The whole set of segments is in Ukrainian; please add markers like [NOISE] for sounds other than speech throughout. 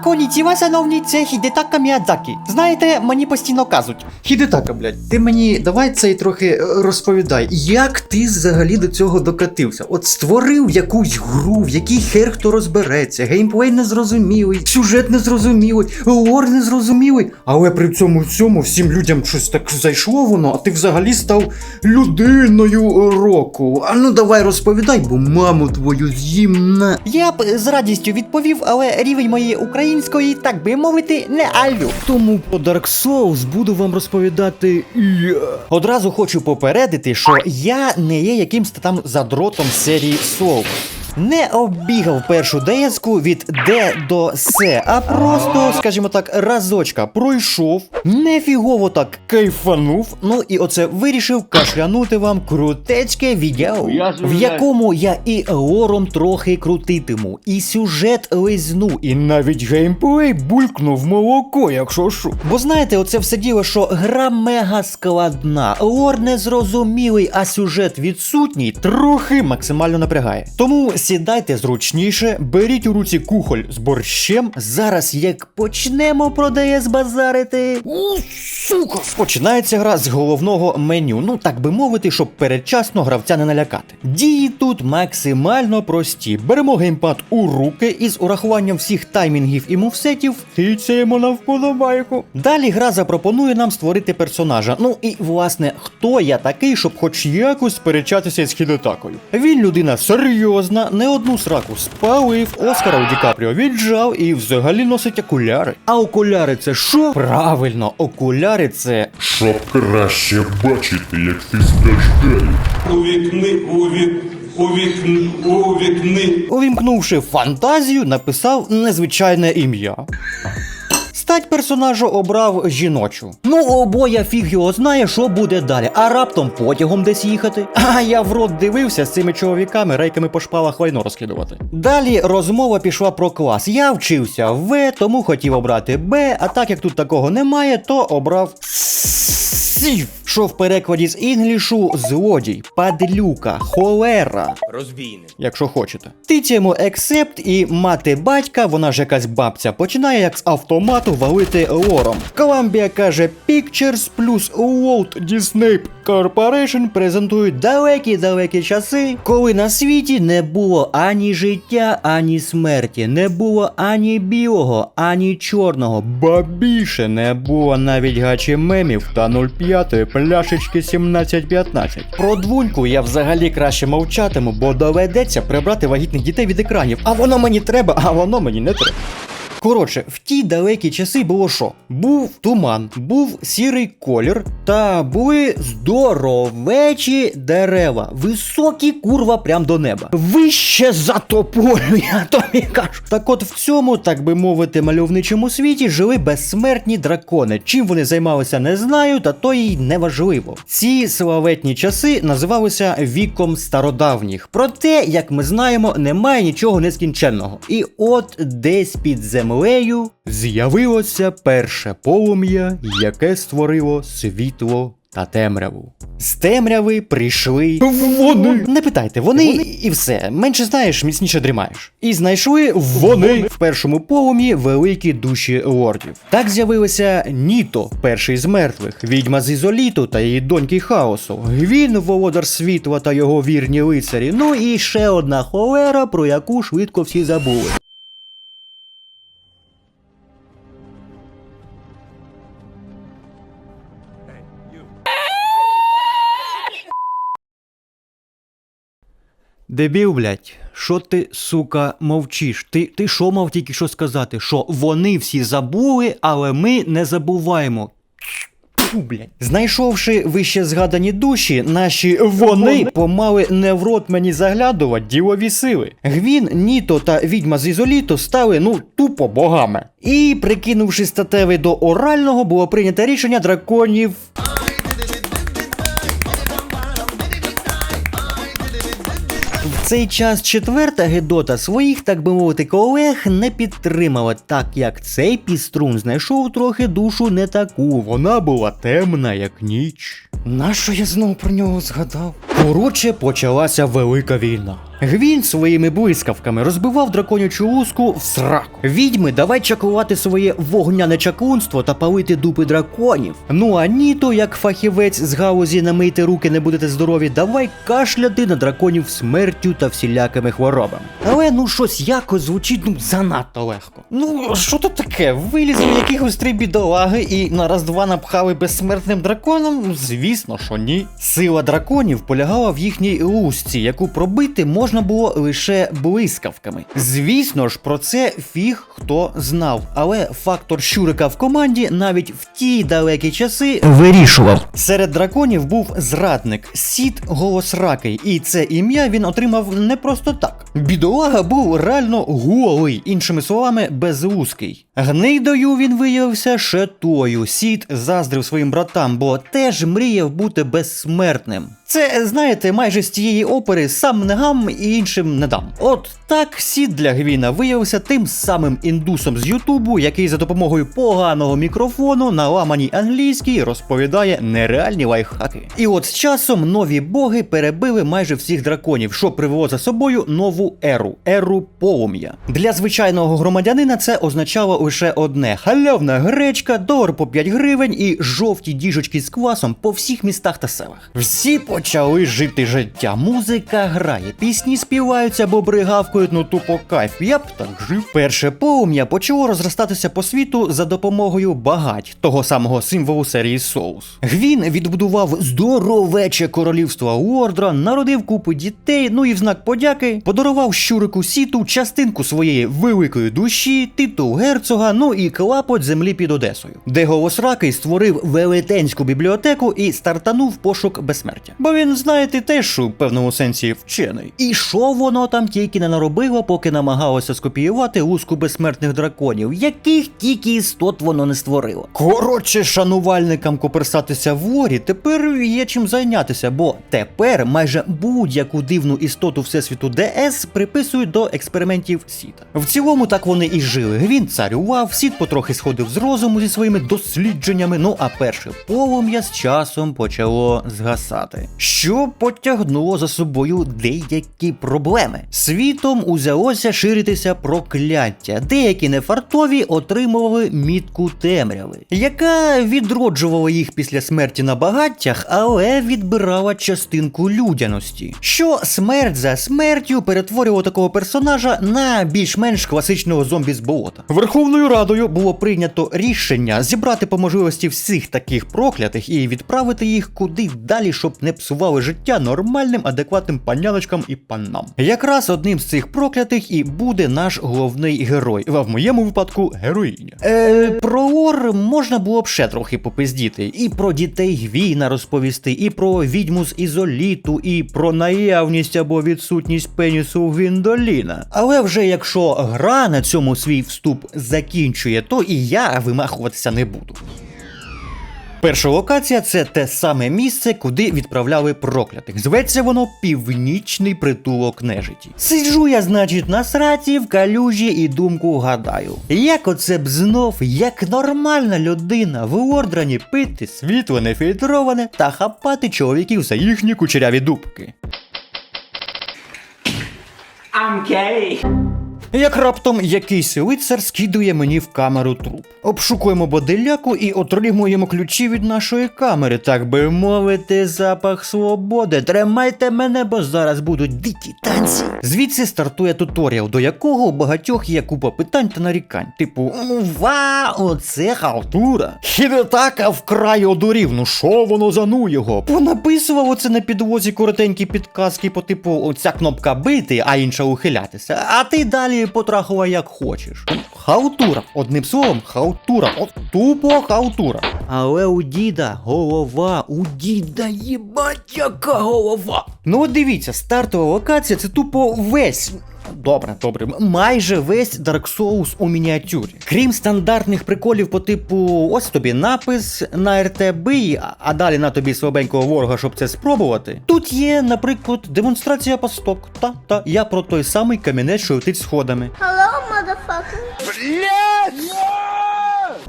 Конічіва, шановні, це Хідетака Міядзакі. Знаєте, мені постійно кажуть. Хідетака, блядь, ти мені давай цей трохи е, розповідай, як ти взагалі до цього докатився? От створив якусь гру, в якій хер хто розбереться, геймплей незрозумілий, сюжет незрозумілий, лор незрозумілий. Але при цьому всьому всім людям щось так зайшло воно, а ти взагалі став людиною року. А ну давай розповідай, бо маму твою з'їм на. Я б з радістю відповів, але рівень моєї української, так би мовити, не алю. Тому по Dark Souls буду вам розповідати я. Одразу хочу попередити, що я не є якимсь там задротом серії Souls. Не оббігав першу ДС-ку від Д до С, а просто, скажімо так, разочка пройшов, нефігово так кайфанув. Ну і оце вирішив кашлянути вам крутецьке відео, в якому я і лором трохи крутитиму, і сюжет лизну, і навіть геймплей булькнув молоко, якщо що. Бо знаєте, оце все діло, що гра мега складна, лор незрозумілий, а сюжет відсутній, трохи максимально напрягає. Тому сідайте зручніше, беріть у руці кухоль з борщем. Зараз як почнемо про ДС базарити. У, сука! Починається гра з головного меню, ну так би мовити, щоб передчасно гравця не налякати. Дії тут максимально прості. Беремо геймпад у руки і з урахуванням всіх таймінгів і мувсетів тицяємо на вподобайку. Далі гра запропонує нам створити персонажа. Ну і власне, хто я такий, щоб хоч якось сперечатися з Хідетакою. Він людина серйозна, не одну сраку спалив, Оскара у Ді Капріо віджав і взагалі носить окуляри. А окуляри це що? Правильно, окуляри це Щоб краще бачити, як ти страждаєш. у вікни, увікни, увікни. Увімкнувши фантазію, написав незвичайне ім'я. Стать персонажу обрав жіночу. Ну, обоє фіг його знає, що буде далі. А раптом потягом десь їхати. [LAUGHS] А я в рот дивився з цими чоловіками, рейками по шпалах лайно розкидувати. Далі розмова пішла про клас. Я вчився в В, тому хотів обрати Б, а так як тут такого немає, то обрав Сів, що в перекладі з інглішу злодій, падлюка, холера. Розбійник. якщо хочете. Тицяємо ексепт і мати батька, вона ж якась бабця, починає як з автомату валити лором. Columbia каже Pictures плюс Walt Disney Corporation презентують далекі-далекі часи, коли на світі не було ані життя, ані смерті, не було ані білого, ані чорного, ба більше не було навіть гачі мемів та 05 пляшечки 1715. Про двуньку я взагалі краще мовчатиму, бо доведеться прибрати вагітних дітей від екранів. А воно мені треба, а воно мені не треба. Коротше, в ті далекі часи було що? Був туман, був сірий колір, та були здоровечі дерева, високі курва прям до неба. Вище за тополю, [LAUGHS] я тобі кажу. Так от в цьому, так би мовити, мальовничому світі жили безсмертні дракони. Чим вони займалися, не знаю, та то й не важливо. Ці славетні часи називалися віком стародавніх. Проте, як ми знаємо, немає нічого нескінченного. І от десь під землею з'явилося перше полум'я, яке створило світло. Та темряву. З темряви прийшли вони. Не питайте, вони, і все. Менше знаєш, міцніше дрімаєш. І знайшли вони в першому полум'ї великі душі лордів. Так з'явилися Ніто, перший з мертвих, відьма з Ізоліту та її доньки Хаосу, Гвін, володар світла та його вірні лицарі. Ну і ще одна холера, про яку швидко всі забули. Дебіл, блядь, що ти, сука, мовчиш? Ти, ти що мав тільки що сказати? Що вони всі забули, але ми не забуваємо. Фу, блядь. Знайшовши вище згадані душі, наші вони помали не в рот мені заглядувати ділові сили. Гвін, Ніто та відьма з Ізоліту стали ну тупо богами. І прикинувши статевий до орального, було прийнято рішення драконів цей час четверта Гедота своїх, так би мовити, колег не підтримала, так як цей піструн знайшов трохи душу не таку. Вона була темна, як ніч. Нащо я знову про нього згадав? Коротше, почалася велика війна. Гвін своїми блискавками розбивав драконячу луску в сраку. Відьми, давай чакувати своє вогняне чаклунство та палити дупи драконів. Ну а Ніто, як фахівець з галузі намийте руки, не будете здорові, давай кашляти на драконів смертю та всілякими хворобами. Але ну щось якось звучить ну занадто легко. Ну що то таке? Вилізли якихось три бідолаги і на раз-два напхали безсмертним драконом? Ну, Звісно, що ні. Сила драконів полягала в їхній лусці, яку пробити можна було лише блискавками. Звісно ж, про це фіг хто знав, але фактор щурика в команді навіть в ті далекі часи вирішував. Серед драконів був зрадник Сід Голосракий, і це ім'я він отримав не просто так. Бідолага був реально голий, іншими словами, безлузкий. Гнидою він виявився ще тою. Сід заздрив своїм братам, бо теж мріяв бути безсмертним. Це, знаєте, майже з тієї опери сам не гам і іншим не дам. От так Сід для Гвіна виявився тим самим індусом з Ютубу, який за допомогою поганого мікрофону на ламаній англійській розповідає нереальні лайфхаки. І от з часом нові боги перебили майже всіх драконів, що привело за собою нову еру еру полум'я. Для звичайного громадянина це означало лише одне: халявна гречка, долар по 5 гривень і жовті діжечки з квасом по всіх містах та селах. Всі почали жити життя. Музика грає, пісні співаються, бобри гавкають, ну тупо кайф. Я б так жив. Перше полум'я почало розростатися по світу за допомогою багать, того самого символу серії Соус. Гвін відбудував здоровече королівство Уордра, народив купу дітей, ну і в знак подяки подарував щурику сіту частинку своєї великої душі, титул герцога, ну і клапоть землі під Одесою, де Голосракий створив велетенську бібліотеку і стартанув пошук безсмертя. Він, знаєте, теж у певному сенсі вчений. І що воно там тільки не наробило, поки намагалося скопіювати луску безсмертних драконів, яких тільки істот воно не створило. Коротше, шанувальникам коперсатися в ворі тепер є чим зайнятися, бо тепер майже будь-яку дивну істоту всесвіту ДС приписують до експериментів Сіта. В цілому так вони і жили. Він царював, Сіт потрохи сходив з розуму зі своїми дослідженнями. Ну а перше полум'я з часом почало згасати, що потягнуло за собою деякі проблеми. Світом узялося ширитися прокляття. Деякі нефартові отримували мітку темряви, яка відроджувала їх після смерті на багаттях, але відбирала частинку людяності. Що смерть за смертю перетворювала такого персонажа на більш-менш класичного зомбі з болота. Верховною Радою було прийнято рішення зібрати по можливості всіх таких проклятих і відправити їх куди далі, щоб не псували життя нормальним, адекватним паняночкам і панам. Якраз одним з цих проклятих і буде наш головний герой, а в моєму випадку героїня. Е, про лор можна було б ще трохи попиздіти, і про дітей Гвіна розповісти, і про відьму з ізоліту, і про наявність або відсутність пенісу Гвіндоліна. Але вже якщо гра на цьому свій вступ закінчує, то і я вимахуватися не буду. Перша локація це те саме місце, куди відправляли проклятих. Зветься воно Північний притулок нежиті. Сиджу я, значить, на сраці в калюжі і думку гадаю. Як оце б знов, як нормальна людина в ордрані пити світло нефільтроване та хапати чоловіків за їхні кучеряві дубки. I'm gay. Як раптом якийсь лицар скидує мені в камеру труп. Обшукуємо бодиляку і отримуємо ключі від нашої камери, так би мовити, запах свободи. Тримайте мене, бо зараз будуть дикі танці. Звідси стартує туторіал, до якого у багатьох є купа питань та нарікань. Типу, вау, це халтура. Хідетака вкрай одурів, ну що воно за ну його? Понаписував оце на підлозі коротенькі підказки по типу оця кнопка бити, а інша ухилятися. А ти далі потрахувай як хочеш. Хаутура, Одним словом, хаутура, От тупо хаутура. Але у діда голова, у діда їбать, яка голова. Ну от дивіться, стартова локація це тупо весь. Добре, добре, майже весь Dark Souls у мініатюрі. Крім стандартних приколів по типу ось тобі напис на РТБ, а далі на тобі слабенького ворога, щоб це спробувати. Тут є, наприклад, демонстрація пасток. Та, та, я про той самий камінець, що летить сходами. Hello, motherfucker.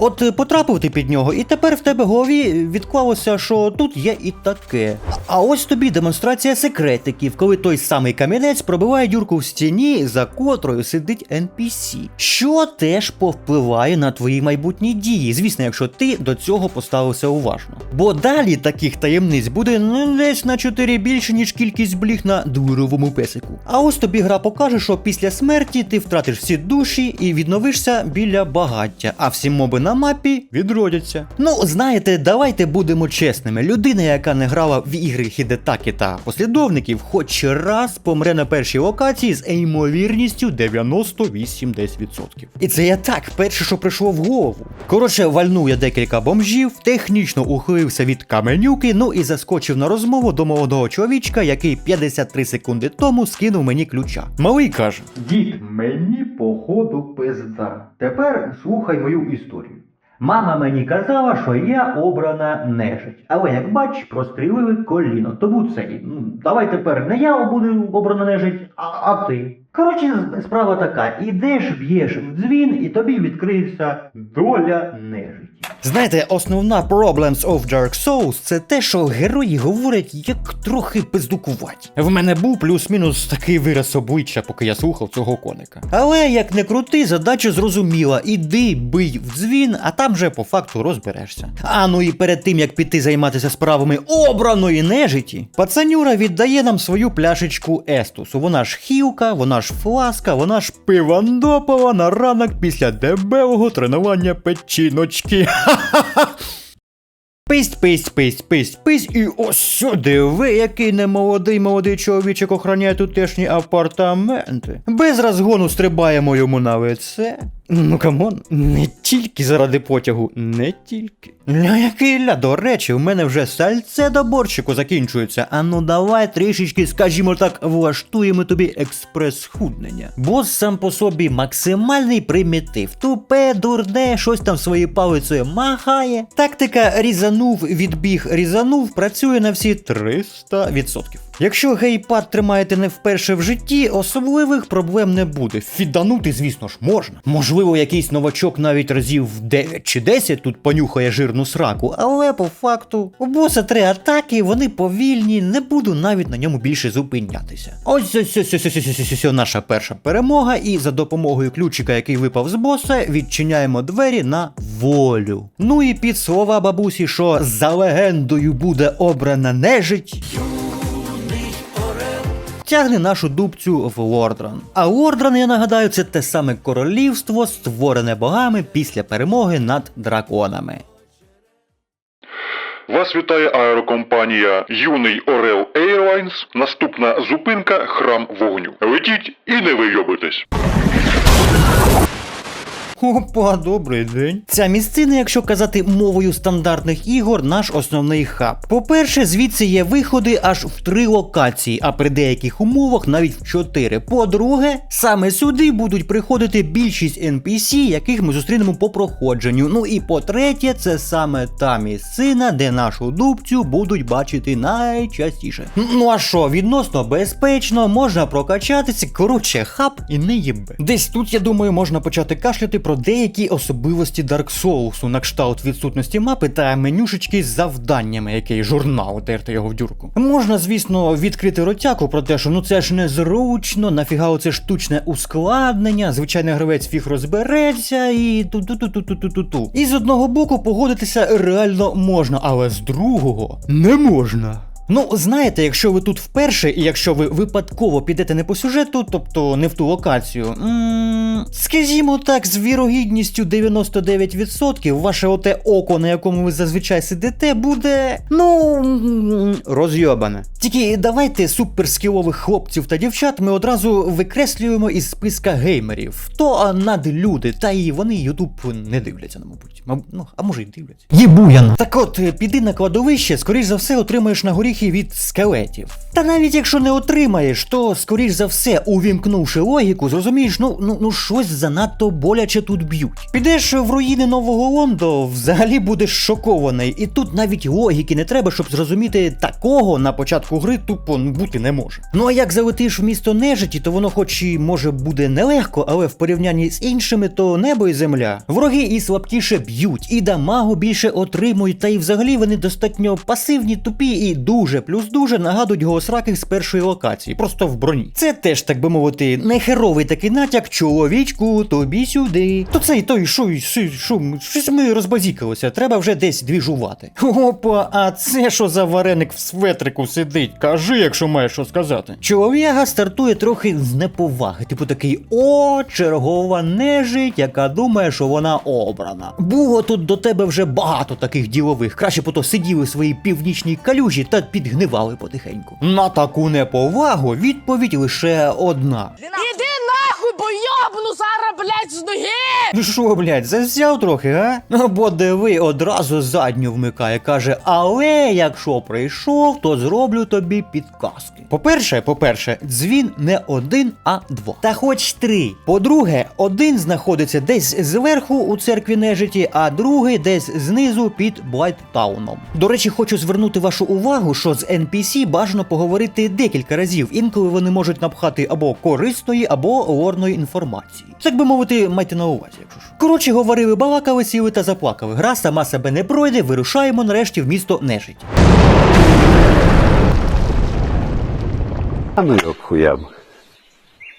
От е, потрапив ти під нього, і тепер в тебе голові відклалося, що тут є і таке. А ось тобі демонстрація секретиків, коли той самий камінець пробиває дюрку в стіні, за котрою сидить NPC. Що теж повпливає на твої майбутні дії, звісно, якщо ти до цього поставився уважно. Бо далі таких таємниць буде ну, десь на 4 більше, ніж кількість бліг на дуровому песику. А ось тобі гра покаже, що після смерті ти втратиш всі душі і відновишся біля багаття, а всі моби на мапі відродяться. Ну, знаєте, давайте будемо чесними. Людина, яка не грала в ігри Хідетакі та послідовників, хоч раз помре на першій локації з ймовірністю 98-10%. І це я так, перше, що прийшло в голову. Коротше, вальнув я декілька бомжів, технічно ухилився від каменюки, ну і заскочив на розмову до молодого чоловічка, який 53 секунди тому скинув мені ключа. Малий каже: Дід, мені походу пизда. Тепер слухай мою історію. Мама мені казала, що я обрана нежить. Але як бач, прострілили коліно. Тому це ну, давай тепер не я буду обрана нежить, а, а ти. Коротше, справа така: ідеш, б'єш в дзвін, і тобі відкриється доля нежиті. Знаєте, основна Problems of Dark Souls це те, що герої говорять як трохи пиздукуваті. В мене був плюс-мінус такий вираз обличчя, поки я слухав цього коника. Але як не крути, задача зрозуміла: іди бий в дзвін, а там же по факту розберешся. А ну і перед тим як піти займатися справами обраної нежиті, пацанюра віддає нам свою пляшечку Естусу. Вона ж хілка, вона ж фласка, вона ж пивандопова на ранок після дебелого тренування печіночки. [LAUGHS] Писть, писть, писть, писть, писть, і ось сюди ви, який немолодий молодий чоловічок охороняє тутешні апартаменти. Без розгону стрибаємо йому на лице. Ну камон, не тільки заради потягу, не тільки. Ля який ля, до речі, в мене вже сальце до борщику закінчується. А ну давай трішечки, скажімо так, влаштуємо тобі експрес-худнення. Бос сам по собі максимальний примітив. Тупе, дурне, щось там своєю палицею махає. Тактика різанув, відбіг, різанув працює на всі 300%. Якщо гейпад тримаєте не вперше в житті, особливих проблем не буде. Фіданути, звісно ж, можна. Можливо, якийсь новачок навіть разів 9 чи 10 тут понюхає жирну сраку, але по факту у боса три атаки, вони повільні, не буду навіть на ньому більше зупинятися. Ось ось ось ось ось ось ось ось наша перша перемога, і за допомогою ключика, який випав з боса, відчиняємо двері на волю. Ну і під слова бабусі, що за легендою буде обрана нежить. Тягне нашу дубцю в Лордран. А Лордран, я нагадаю, це те саме королівство, створене богами після перемоги над драконами. Вас вітає аерокомпанія Юний Орел Airlines. Наступна зупинка храм вогню. Летіть і не вийобитесь. Опа, добрий день. Ця місцина, якщо казати мовою стандартних ігор, наш основний хаб. По-перше, звідси є виходи аж в три локації, а при деяких умовах навіть в чотири. По-друге, саме сюди будуть приходити більшість NPC, яких ми зустрінемо по проходженню. Ну і по-третє, це саме та місцина, де нашу дубцю будуть бачити найчастіше. Ну а що, відносно безпечно, можна прокачатися. Коротше, хаб і не їбе. Десь тут, я думаю, можна почати кашляти про деякі особливості Dark Souls, на кшталт відсутності мапи та менюшечки з завданнями, який журнал терти його в дюрку. Можна, звісно, відкрити ротяку про те, що ну це ж незручно, нафіга оце штучне ускладнення, звичайний гравець фіг розбереться і ту-ту-ту-ту-ту-ту-ту. І з одного боку погодитися реально можна, але з другого не можна. Ну, знаєте, якщо ви тут вперше, і якщо ви випадково підете не по сюжету, тобто не в ту локацію, м скажімо так, з вірогідністю 99% ваше оте око, на якому ви зазвичай сидите, буде. ну. м, розйобане. Тільки давайте суперскілових хлопців та дівчат ми одразу викреслюємо із списка геймерів. То а, надлюди, та і вони Ютуб не дивляться, ну, мабуть. Маб- Ну, а може й дивляться. Єбуян. Так от, піди на кладовище, скоріш за все отримаєш на горіхи від скелетів. Та навіть якщо не отримаєш, то скоріш за все, увімкнувши логіку, зрозумієш, ну, ну, ну щось занадто боляче тут б'ють. Підеш в руїни нового Лондо, взагалі будеш шокований. І тут навіть логіки не треба, щоб зрозуміти такого на початку початку гри тупо бути не може. Ну а як залетиш в місто нежиті, то воно хоч і може буде нелегко, але в порівнянні з іншими, то небо і земля. Вороги і слабкіше б'ють, і дамагу більше отримують, та й взагалі вони достатньо пасивні, тупі і дуже плюс дуже нагадують госраки з першої локації, просто в броні. Це теж, так би мовити, нехеровий такий натяк, чоловічку, тобі сюди. То цей той, що, що, що, щось ми розбазікалися, треба вже десь двіжувати. Опа, а це що за вареник в светрику сидить? Кажи, якщо маєш що сказати. Чоловіга стартує трохи з неповаги, типу такий о, чергова нежить, яка думає, що вона обрана. Було тут до тебе вже багато таких ділових. Краще б то сиділи в своїй північній калюжі та підгнивали потихеньку. На таку неповагу відповідь лише одна. Іди нахуй, бо йобну зараз, блядь, з ноги! Ну що, блядь, завзяв трохи, а? Ну, бо диви, одразу задню вмикає, каже, але якщо прийшов, то зроблю тобі підказки. По-перше, по-перше, дзвін не один, а два. Та хоч три. По-друге, один знаходиться десь зверху у церкві нежиті, а другий десь знизу під Блайттауном. До речі, хочу звернути вашу увагу, що з NPC бажано поговорити декілька разів. Інколи вони можуть напхати або корисної, або лорної інформації. Так би мовити, майте на увазі, якщо ж. Коротше, говорили, балакали, сіли та заплакали. Гра сама себе не пройде, вирушаємо нарешті в місто нежить. А ну його к хуям.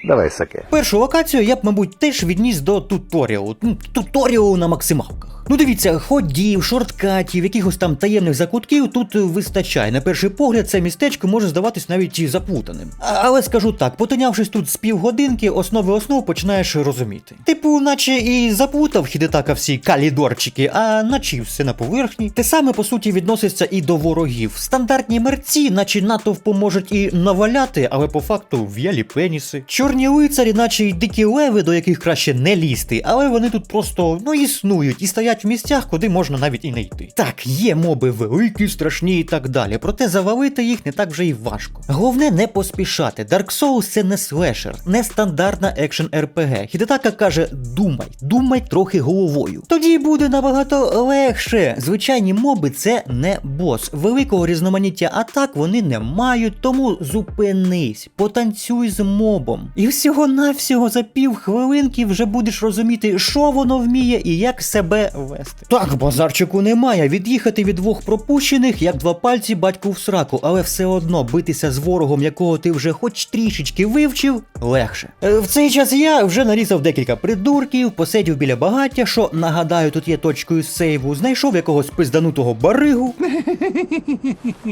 Давай саке. Першу локацію я б, мабуть, теж відніс до туторіалу. Ну, туторіалу на максималках. Ну дивіться, ходів, шорткатів, якихось там таємних закутків тут вистачає. На перший погляд, це містечко може здаватись навіть і заплутаним. А- Але скажу так, потинявшись тут з півгодинки, основи основ починаєш розуміти. Типу, наче і заплутав хідетака всі калідорчики, а наче все на поверхні. Те саме по суті відноситься і до ворогів. Стандартні мерці, наче натовпу можуть і наваляти, але по факту в'ялі пеніси. Чорні лицарі, наче й дикі леви, до яких краще не лізти, але вони тут просто ну існують і стоять в місцях, куди можна навіть і не йти. Так, є моби великі, страшні і так далі, проте завалити їх не так вже й важко. Головне не поспішати. Dark Souls це не слешер, не стандартна екшен РПГ. Хідетака каже: думай, думай трохи головою. Тоді буде набагато легше. Звичайні моби це не бос. Великого різноманіття атак вони не мають, тому зупинись, потанцюй з мобом. І всього навсього за пів хвилинки вже будеш розуміти, що воно вміє і як себе вести. Так, базарчику немає. Від'їхати від двох пропущених, як два пальці батьку в сраку, але все одно битися з ворогом, якого ти вже хоч трішечки вивчив, легше. Е, В цей час я вже нарізав декілька придурків, посидів біля багаття, що нагадаю, тут є точкою сейву, знайшов якогось пизданутого баригу. [LAUGHS]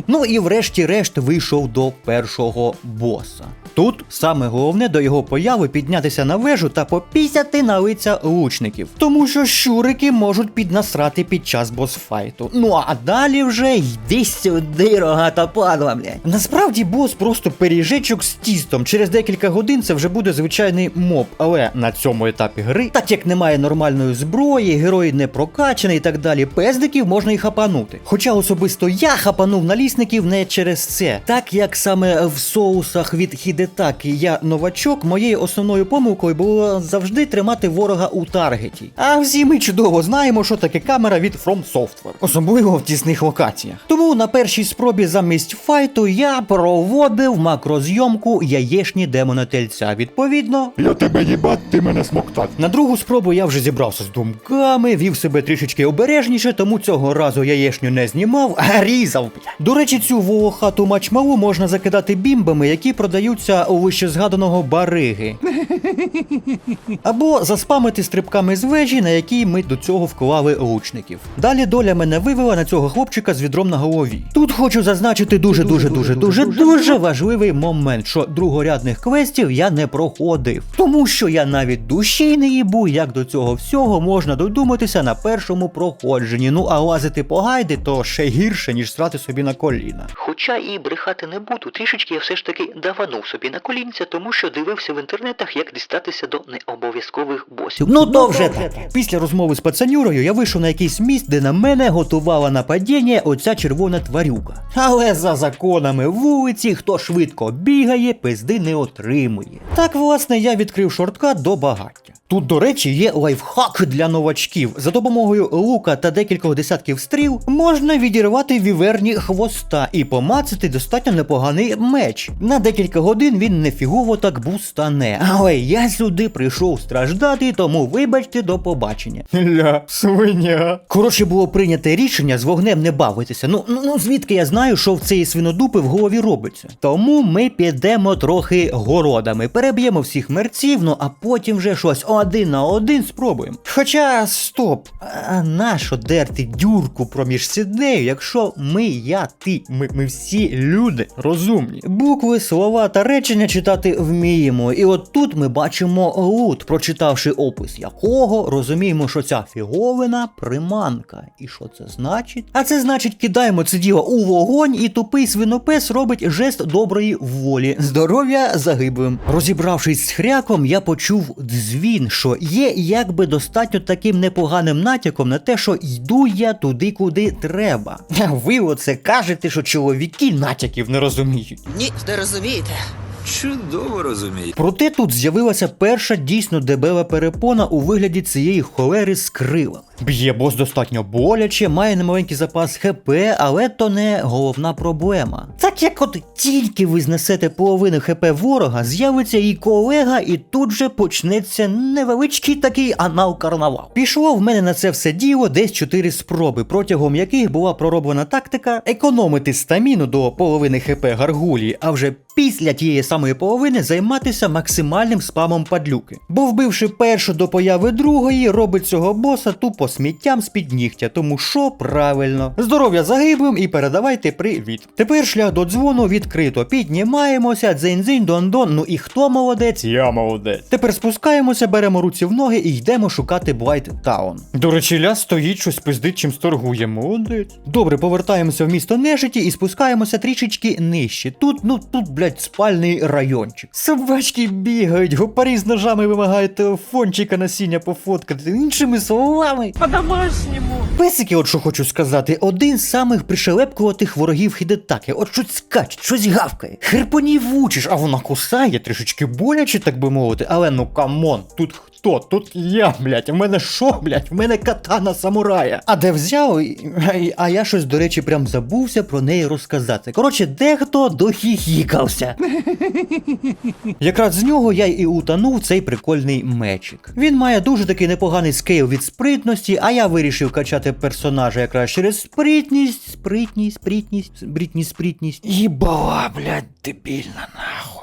Ну і врешті-решт вийшов до першого боса. Тут саме головне до його появи піднятися на вежу та попісяти на лиця лучників, тому що щурики можуть піднасрати під час босфайту. Ну а далі вже йди сюди, рогата падла, блядь. Насправді бос просто пиріжечок з тістом. Через декілька годин це вже буде звичайний моб, але на цьому етапі гри, так як немає нормальної зброї, герой не прокачаний і так далі, пездиків можна і хапанути. Хоча особисто я хапанув налісників не через це, так як саме в соусах від Хідетаки я новачок, моєю основною помилкою було завжди тримати ворога у таргеті. А всі ми чудово знаємо, що таке камера від From Software, особливо в тісних локаціях. Тому на першій спробі замість файту я проводив макрозйомку яєшні демона тельця. Відповідно, Я тебе їбать, ти мене смоктать. на другу спробу я вже зібрався з думками, вів себе трішечки обережніше, тому цього разу яєшню не знімав, а різав. До речі, цю волохату мачмалу можна закидати бімбами, які продаються у вищезгаданого бариги. Або заспамити стрибками з вежі, на якій ми до цього вклали лучників. Далі доля мене вивела на цього хлопчика з відром на голові. Тут хочу зазначити дуже дуже дуже дуже дуже важливий момент, що другорядних квестів я не проходив, тому що я навіть душі не їбу, як до цього всього можна додуматися на першому проходженні. Ну а лазити по гайди то ще гірше, ніж срати собі на коліна. Хоча і брехати не буду, трішечки я все ж таки даванув собі на колінця, тому що дивився в інтернетах, як дістатися до необов'язкових босів. Ну то вже так. Після розмови з пацанюрою я вийшов на якийсь міст, де на мене готувала нападіння оця червона тварюка. Але за законами вулиці, хто швидко бігає, пизди не отримує. Так, власне, я відкрив шорткат до багаття. Тут, до речі, є лайфхак для новачків. За допомогою лука та декількох десятків стріл можна відірвати віверні хвоста і помацати достатньо непоганий меч. На декілька годин він нефігово так бустане. Але я сюди прийшов страждати, тому вибачте до побачення. Ля, свиня. Коротше, було прийнято рішення з вогнем не бавитися. Ну, ну, ну звідки я знаю, що в цієї свинодупи в голові робиться. Тому ми підемо трохи городами, переб'ємо всіх мерців, ну а потім вже щось один на один спробуємо. Хоча стоп, а нащо дерти дюрку проміж сіднею, якщо ми, я, ти, ми, ми всі люди розумні. Букви, слова та речення читати вміємо. І от тут ми бачимо лут, прочитавши опис якого, розуміємо, що ця фіговина приманка. І що це значить? А це значить, кидаємо це діло у вогонь, і тупий свинопес робить жест доброї волі. Здоров'я загиблим. Розібравшись з хряком, я почув дзвін, що є якби достатньо таким непоганим натяком на те, що йду я туди, куди треба. Ви оце кажете, що чоловіки натяків не розуміють. Ні, не розумієте. Чудово розумію. Проте тут з'явилася перша дійсно дебела перепона у вигляді цієї холери з крилами. Б'є бос достатньо боляче, має немаленький запас ХП, але то не головна проблема. Так як от тільки ви знесете половину ХП ворога, з'явиться і колега, і тут же почнеться невеличкий такий анал-карнавал. Пішло в мене на це все діло десь 4 спроби, протягом яких була пророблена тактика економити стаміну до половини ХП гаргулі, а вже після тієї самої половини займатися максимальним спамом падлюки. Бо вбивши першу до появи другої, робить цього боса тупо сміттям з-під нігтя, тому що правильно. Здоров'я загиблим і передавайте привіт. Тепер шлях до дзвону відкрито. Піднімаємося, дзинь-дзинь, дон-дон. Ну і хто молодець? Я молодець. Тепер спускаємося, беремо руці в ноги і йдемо шукати Блайт Таун. До речі, ля стоїть щось пиздить, чим торгує. Молодець. Добре, повертаємося в місто Нежиті і спускаємося трішечки нижче. Тут, ну тут, блядь, спальний райончик. Собачки бігають, гопарі з ножами вимагають телефончика насіння пофоткати. Іншими словами. по-домашньому. Песики, от що хочу сказати, один з самих пришелепкуватих ворогів Хідетаки. От щось скаче, щось гавкає. Херпонів вучиш, а вона кусає, трішечки боляче, так би мовити. Але ну камон, тут хто? Тут я, блядь, в мене що, блядь, в мене катана самурая. А де взяв? А, а я щось, до речі, прям забувся про неї розказати. Коротше, дехто дохіхікався. Якраз з нього я і утонув цей прикольний мечик. Він має дуже такий непоганий скейл від спритності, а я вирішив качати персонажа якраз через спритність, спритність, спритність, спритність, спритність. Їбала, блядь, дебільна нахуй.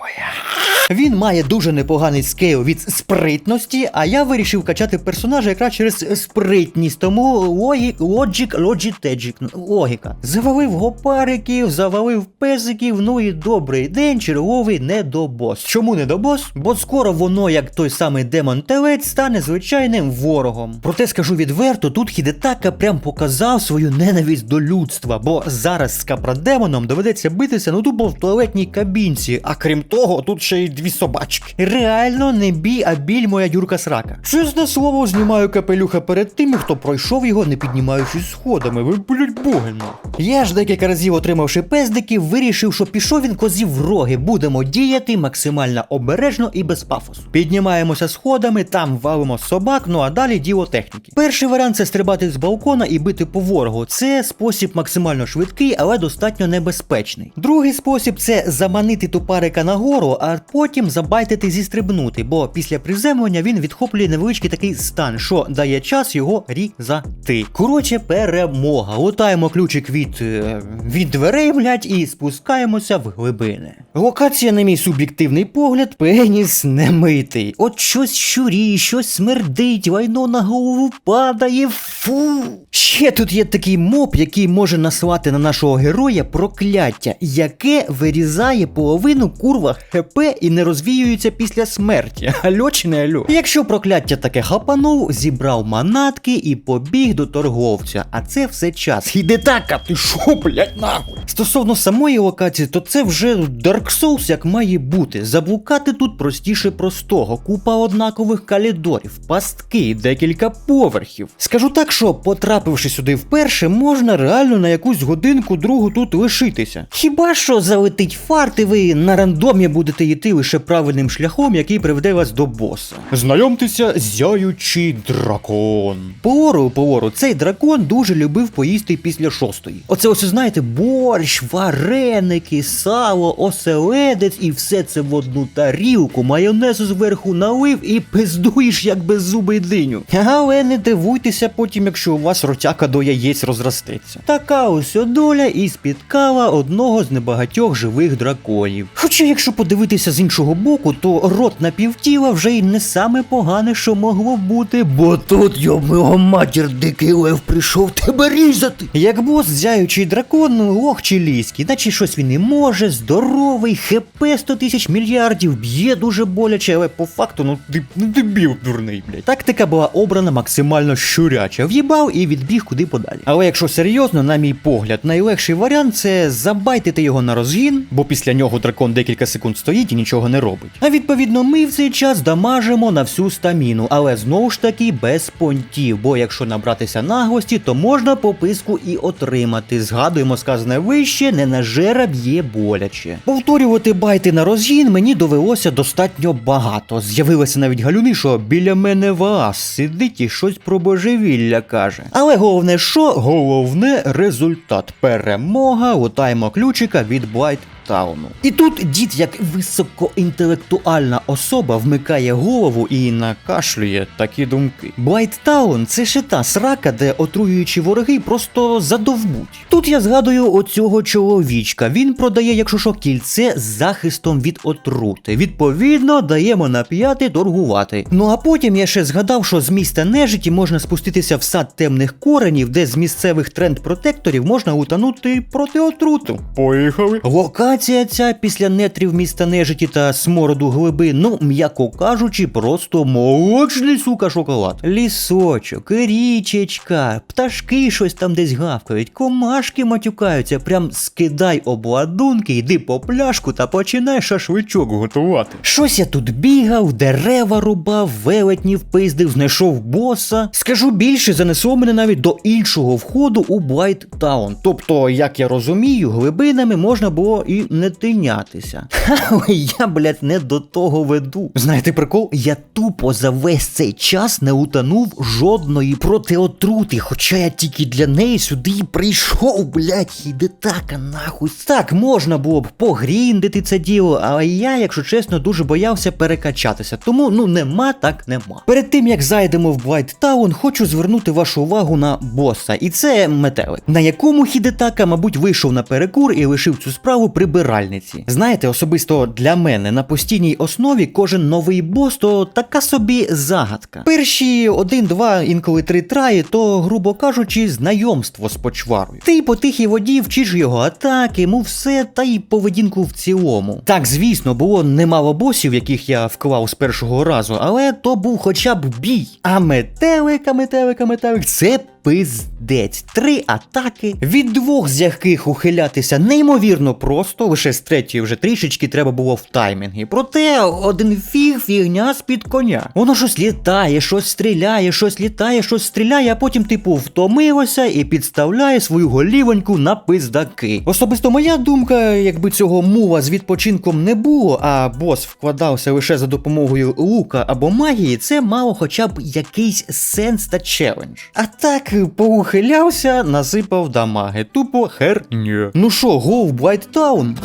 Він має дуже непоганий скейл від спритності, а я вирішив качати персонажа якраз через спритність, тому логік, лоджік, лоджітеджік, логіка. Завалив гопариків, завалив песиків, ну і добрий день, черговий недобос. Чому недобос? Бо скоро воно, як той самий демон телець, стане звичайним ворогом. Проте скажу відверто, тут Хідетака прям показав свою ненависть до людства, бо зараз з капрадемоном доведеться битися ну тупо в туалетній кабінці, а крім того, тут ще й дві собачки. Реально не бій, а біль моя дюрка срака. Чесне слово, знімаю капелюха перед тими, хто пройшов його, не піднімаючись сходами. Ви блять боги. Я ж декілька разів отримавши пездиків, вирішив, що пішов він козів в роги. Будемо діяти максимально обережно і без пафосу. Піднімаємося сходами, там валимо собак, ну а далі діло техніки. Перший варіант це стрибати з балкона і бити по ворогу. Це спосіб максимально швидкий, але достатньо небезпечний. Другий спосіб це заманити тупарика нагору, а потім забайтити зістрибнути, бо після приземлення він відхоплює невеличкий такий стан, що дає час його різати. Коротше, перемога. Лутаємо ключик від, е, від дверей, блять, і спускаємося в глибини. Локація, на мій суб'єктивний погляд, пеніс не митий. От щось щурі, щось смердить, лайно на голову падає. Фу. Ще тут є такий моб, який може наслати на нашого героя прокляття, яке вирізає половину курва ХП і не розвіюється після смерті. [LAUGHS] Альо чи не альо? Якщо прокляття таке хапанув, зібрав манатки і побіг до торговця. А це все час. Іде так, а ти шо, блять, нахуй? Стосовно самої локації, то це вже Dark Souls як має бути. Заблукати тут простіше простого. Купа однакових калідорів, пастки, декілька поверхів. Скажу Так що, потрапивши сюди вперше, можна реально на якусь годинку другу тут лишитися. Хіба що залетить фарт, і ви на рандомі будете йти лише правильним шляхом, який приведе вас до боса. Знайомтеся, зяючий дракон. Пору, пору, цей дракон дуже любив поїсти після шостої. Оце ось знаєте, борщ, вареники, сало, оселедець і все це в одну тарілку, майонезу зверху налив і пиздуєш як беззубий диню. Але не дивуйтеся потім, якщо у вас ротяка до яєць розростеться. Така ось доля і спіткала одного з небагатьох живих драконів. Хоча, якщо подивитися з іншого боку, то рот напівтіла вже й не саме погане, що могло бути, бо тут його матір дикий лев прийшов тебе різати. Як бос зяючий дракон, лох чилійський, наче щось він і може, здоровий, хп 100 тисяч мільярдів, б'є дуже боляче, але по факту, ну ти ну, дебіл дурний, блядь. Тактика була обрана максимально щуряча, в'їбав і відбіг куди подалі. Але якщо серйозно, на мій погляд, найлегший варіант це забайтити його на розгін, бо після нього дракон декілька секунд стоїть і нічого не робить. А відповідно, ми в цей час дамажимо на всю стаміну, але знову ж таки без понтів, бо якщо набратися наглості, то можна пописку і отримати. Згадуємо сказане вище, не на жера б'є боляче. Повторювати байти на розгін мені довелося достатньо багато. З'явилися навіть галюни, що біля мене вас сидить і щось про божевілля каже. Але головне, що головне результат. Перемога, лутаємо ключика від Блайт Тауну. І тут дід, як високоінтелектуальна особа, вмикає голову і накашлює такі думки. Блайт Таун це ще та срака, де отруюючі вороги просто задовбуть. Тут я згадую оцього чоловічка. Він продає, якщо що, кільце з захистом від отрути. Відповідно, даємо на п'яти торгувати. Ну а потім я ще згадав, що з міста нежиті можна спуститися в сад темних коренів, де з місцевих тренд-протекторів можна утонути проти отруту. Поїхали. Локація ця після нетрів міста нежиті та смороду глиби, ну, м'яко кажучи, просто молочний сука шоколад. Лісочок, річечка, пташки щось там десь гавкають, комашки матюкаються, прям скидай обладунки, йди по пляшку та починай шашличок готувати. Щось я тут бігав, дерева рубав, велетнів пиздив, знайшов боса. Скажу більше, занесло мене навіть до іншого входу у Блайт Таун. Тобто, як я розумію, глибинами можна було і не тинятися. [LAUGHS] Але я, блядь, не до того веду. Знаєте прикол? Я тупо за весь цей час не утонув жодної протиотрути, хоча я тільки для неї сюди і прийшов, блядь, іде така нахуй. Так, можна було б погріндити це діло, але я, якщо чесно, дуже боявся перекачатися. Тому ну нема, так нема. Перед тим як зайдемо в Блайт Таун, хочу звернути вашу увагу на боса, і це метелик, на якому Хідетака, мабуть, вийшов на перекур і лишив цю справу прибиральниці. Знаєте, особисто для мене на постійній основі кожен новий бос то така собі загадка. Перші один, два, інколи три траї, то, грубо кажучи, знайомство з почварою. Ти по тихій воді вчиш його атаки, му все, та й поведінку в цілому. Так, звісно, було немало босів, яких я вклав з першого разу, але то був хоча б бій. А метелик, а метелик, а метелик це пиздець. Три атаки, від двох з яких ухилятися неймовірно просто, лише з третьої вже трішечки треба було в таймінгі. Проте один фіг фігня з-під коня. Воно щось літає, щось стріляє, щось літає, щось стріляє, а потім, типу, втомилося і підставляє свою голівоньку на пиздаки. Особисто моя думка, якби цього мува з відпочинком не було, а бос вкладався лише за допомогою лука або магії, це мало хоча б якийсь сенс та челендж. А так, поухилявся, насипав дамаги. Тупо херню. Ну що, го в Блайттаун?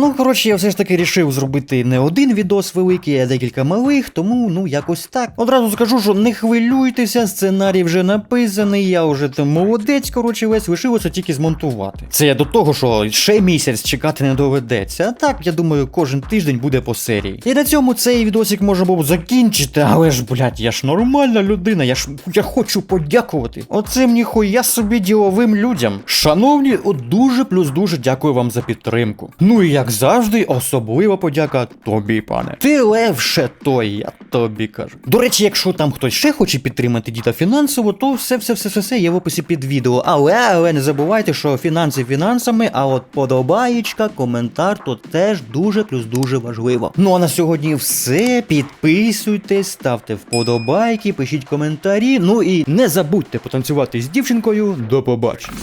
Ну, коротше, я все ж таки рішив зробити не один відос великий, а декілька малих, тому ну якось так. Одразу скажу, що не хвилюйтеся, сценарій вже написаний, я вже там молодець, коротше, весь лишилося тільки змонтувати. Це я до того, що ще місяць чекати не доведеться. А так, я думаю, кожен тиждень буде по серії. І на цьому цей відосик можна було закінчити, але ж, блядь, я ж нормальна людина, я ж я хочу подякувати. Оцим ніхуя собі діловим людям. Шановні, от дуже плюс дуже дякую вам за підтримку. Ну і як завжди, особлива подяка тобі, пане. Ти левше той, я тобі кажу. До речі, якщо там хтось ще хоче підтримати діда фінансово, то все, все, все, все, все є в описі під відео. Але, але не забувайте, що фінанси фінансами, а от подобаєчка, коментар, то теж дуже плюс дуже важливо. Ну а на сьогодні все. Підписуйтесь, ставте вподобайки, пишіть коментарі. Ну і не забудьте потанцювати з дівчинкою. До побачення.